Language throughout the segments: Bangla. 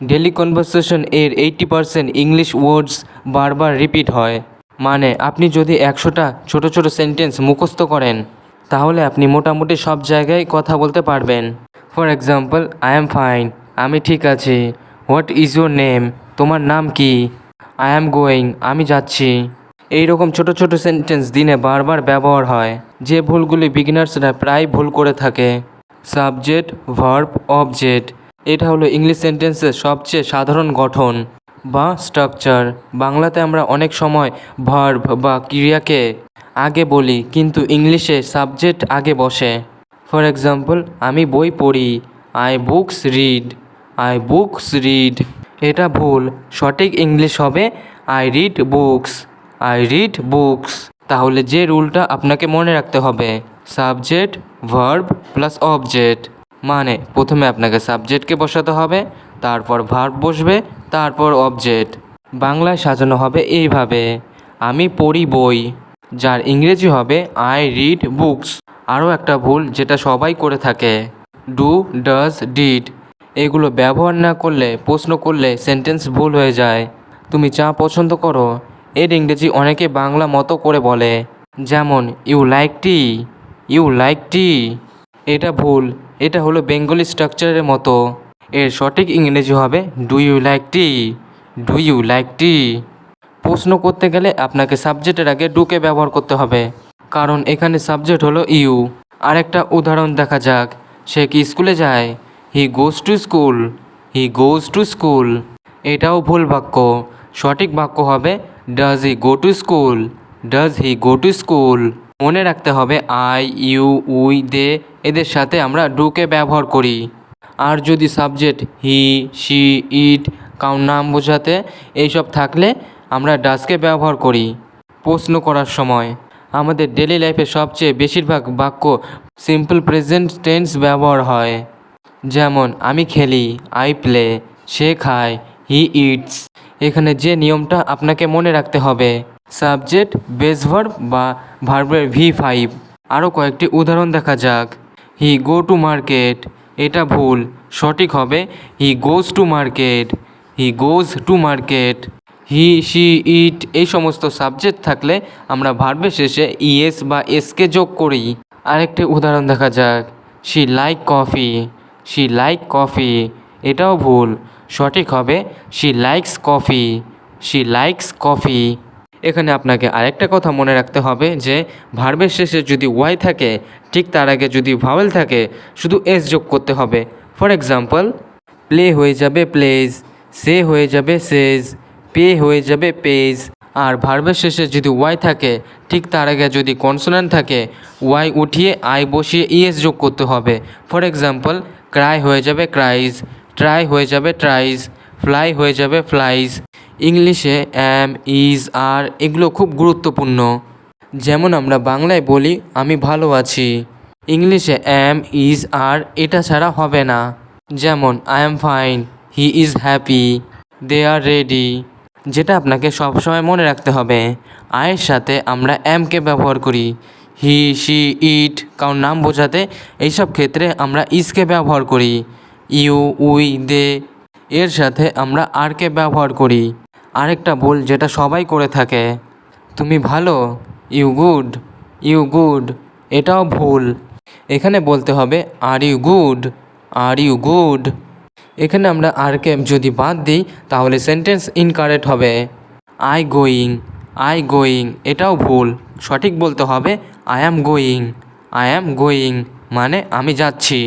ডেলি কনভারসেশন এর এইটটি পারসেন্ট ইংলিশ ওয়ার্ডস বারবার রিপিট হয়। মানে আপনি যদি একশোটা ছোট ছোট সেন্টেন্স মুখস্থ করেন, তাহলে আপনি মোটামুটি সব জায়গায় কথা বলতে পারবেন। For example I am fine আমি ঠিক আছি হোয়াট ইজ ইউর নেম তোমার নাম কি? আই অ্যাম গোয়িং আমি যাচ্ছি। এই রকম ছোট ছোট সেন্টেন্স দিনে বারবার ব্যবহার হয়। যে ভুলগুলি বিগিনার্সরা প্রায় ভুল করে থাকে। সাবজেক্ট ভার্ব অবজেক্ট এটা হলো ইংলিশ সেন্টেন্সের সবচেয়ে সাধারণ গঠন বা স্ট্রাকচার বাংলাতে আমরা অনেক সময় ভার্ভ বা ক্রিয়াকে আগে বলি, কিন্তু ইংলিশে সাবজেক্ট আগে বসে। ফর এক্সাম্পল আমি বই পড়ি I books read I books read এটা ভুল, সঠিক ইংলিশ হবে I read books I read books তাহলে যে রুলটা আপনাকে মনে রাখতে হবে সাবজেক্ট ভার্ব প্লাস অবজেক্ট মানে প্রথমে আপনাকে সাবজেক্টকে বসাতে হবে, তারপর ভার্ব বসবে, তারপর অবজেক্ট। বাংলায় সাজানো হবে এইভাবে। আমি পড়ি বই, যার ইংরেজি হবে আই রিড বুকস। আরও একটা ভুল যেটা সবাই করে থাকে। Do, does, did. এগুলো ব্যবহার না করলে, প্রশ্ন করলে সেন্টেন্স ভুল হয়ে যায়। তুমি চা পছন্দ করো। এর ইংরেজি অনেকে বাংলা মতো করে বলে। যেমন, you like tea. You like tea. এটা ভুল। এটা হলো বেঙ্গলি স্ট্রাকচারের মতো। এর সঠিক ইংরেজি হবে do you like tea do you like tea প্রশ্ন করতে গেলে আপনাকে সাবজেক্টের আগে ডুকে ব্যবহার করতে হবে। কারণ এখানে সাবজেক্ট হলো ইউ আরেকটা উদাহরণ দেখা যাক, সে কি স্কুলে যায়? He goes to school he goes to school এটাও ভুল বাক্য। সঠিক বাক্য হবে does he go to school does he go to school মনে রাখতে হবে, আই, ইউ, উই, দে, এদের সাথে আমরা ডুকে ব্যবহার করি। আর যদি সাবজেক্ট হি, শি, ইট কাউন নাম বোঝাতে, এইসব থাকলে আমরা ডাসকে ব্যবহার করি। প্রশ্ন করার সময়, আমাদের ডেলি লাইফে সবচেয়ে বেশিরভাগ বাক্য সিম্পল প্রেজেন্ট টেন্স ব্যবহার হয়। যেমন, আমি খেলি আই প্লে সে খায় হি ইটস এখানে যে নিয়মটা আপনাকে মনে রাখতে হবে। সাবজেক্ট বেস ভার্ব বা ভার্বের ভি ফাইভ আরও কয়েকটি উদাহরণ দেখা যাক। হি গো টু মার্কেট এটা ভুল। সঠিক হবে he goes to market he goes to market he she it এই সমস্ত সাবজেক্ট থাকলে আমরা ভার্বের শেষে ইএস বা এসকে যোগ করি। আরেকটি উদাহরণ দেখা যাক। She like coffee she like coffee এটাও ভুল। সঠিক হবে she likes coffee she likes coffee এখানে আপনাকে আরেকটা কথা মনে রাখতে হবে যে ভার্বের শেষে যদি ওয়াই থাকে, ঠিক তার আগে যদি ভাওয়েল থাকে, শুধু এস যোগ করতে হবে। ফর এক্সাম্পল, প্লে হয়ে যাবে প্লেজ, সে হয়ে যাবে সেজ, পে হয়ে যাবে পেজ। আর ভার্বের শেষে যদি ওয়াই থাকে, ঠিক তার আগে যদি কনসোনেন্ট থাকে, ওয়াই উঠিয়ে আই বসিয়ে ইএস যোগ করতে হবে। ফর এক্সাম্পল, ক্রাই হয়ে যাবে ক্রাইজ, ট্রাই হয়ে যাবে ট্রাইজ, ফ্লাই হয়ে যাবে ফ্লাইজ। ইংলিশে অ্যাম ইজ আর এগুলো খুব গুরুত্বপূর্ণ। যেমন আমরা বাংলায় বলি, আমি ভালো আছি। ইংলিশে অ্যাম ইজ আর এটা ছাড়া হবে না। যেমন I am fine he is happy they are ready যেটা আপনাকে সবসময় মনে রাখতে হবে আয়ের সাথে আমরা অ্যামকে ব্যবহার করি। হি শি ইট কারণ নাম বোঝাতে এইসব ক্ষেত্রে আমরা ইজকে ব্যবহার করি। ইউ উই দে এর সাথে আমরা আরকে ব্যবহার করি। আরেকটা ভুল যেটা সবাই করে থাকে। তুমি ভালো ইউ গুড ইউ গুড এটাও ভুল। এখানে বলতে হবে are you good are you good এখানে আমরা আর আরকে যদি বাদ দিই, তাহলে সেন্টেন্স ইনকারেক্ট হবে। আই গোয়িং আই গোয়িং এটাও ভুল। সঠিক বলতে হবে I am going I am going মানে আমি যাচ্ছি।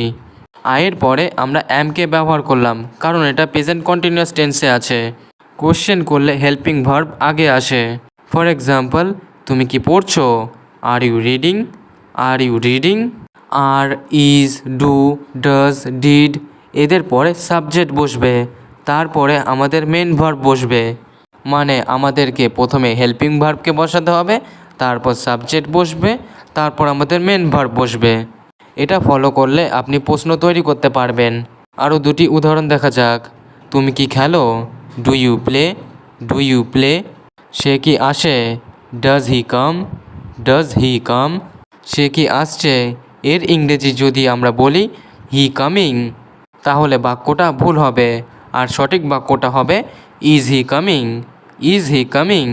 আয়ের পরে আমরা অ্যামকে ব্যবহার করলাম, কারণ এটা প্রেজেন্ট কন্টিনিউয়াস টেন্সে আছে। কোশ্চেন করলে হেল্পিং ভার্ব আগে আসে। ফর এক্সাম্পল তুমি কি পড়ছো? Are you reading are you reading are is do does did এদের পরে সাবজেক্ট বসবে। তারপরে আমাদের মেন ভার্ব বসবে। মানে আমাদেরকে প্রথমে হেল্পিং ভার্বকে বসাতে হবে, তারপর সাবজেক্ট বসবে, তারপর আমাদের মেন ভার্ব বসবে। এটা ফলো করলে আপনি প্রশ্ন তৈরি করতে পারবেন। আরও দুটি উদাহরণ দেখা যাক। তুমি কি খেলো? Do you play do you play সে কি আসে? Does he come does he কাম সে কি আসছে? এর ইংরেজি যদি আমরা বলি হি কামিং তাহলে বাক্যটা ভুল হবে। আর সঠিক বাক্যটা হবে is he coming is he coming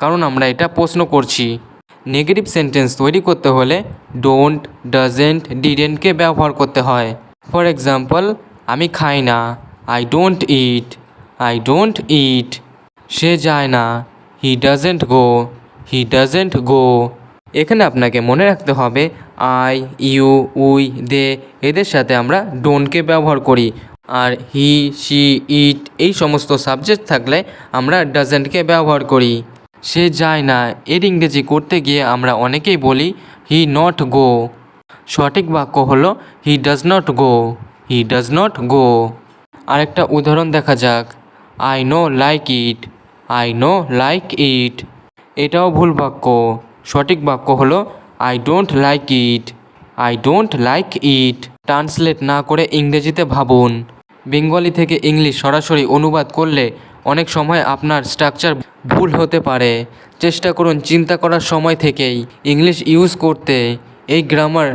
কারণ আমরা এটা প্রশ্ন করছি। নেগেটিভ সেন্টেন্স তৈরি করতে হলে ডোন্ট ডাজেন্ট ডিডেন্টকে ব্যবহার করতে হয়। ফর এক্সাম্পল আমি খাই না I don't eat I don't eat সে যায় না। He doesn't go he doesn't গো এখানে আপনাকে মনে রাখতে হবে আই ইউ উই দে এদের সাথে আমরা ডোনকে ব্যবহার করি। আর হি শি ইট এই সমস্ত সাবজেক্ট থাকলে আমরা ডাজেন্টকে ব্যবহার করি। সে যায় না। এর ইংরেজি করতে গিয়ে আমরা অনেকেই বলি হি নট গো সঠিক বাক্য হলো he does not go he does not go আরেকটা উদাহরণ দেখা যাক। I no like it I no like it এটাও ভুল বাক্য। সঠিক বাক্য হলো I don't like it I don't like it translate না করে ইংরেজিতে ভাবুন। বেঙ্গলি থেকে ইংলিশ সরাসরি অনুবাদ করলে অনেক সময় আপনার স্ট্রাকচার ভুল হতে পারে। চেষ্টা করুন চিন্তা করার সময় থেকেই ইংলিশ ইউজ করতে। এই গ্রামার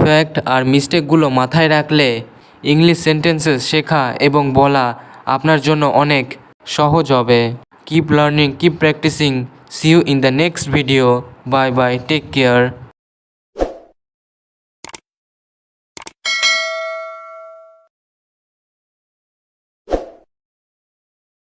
ফ্যাক্ট আর মিস্টেকগুলো মাথায় রাখলে ইংলিশ সেন্টেন্সেস শেখা এবং বলা আপনার জন্য অনেক সহজ হবে। Keep learning keep practicing see you in the next video bye bye take care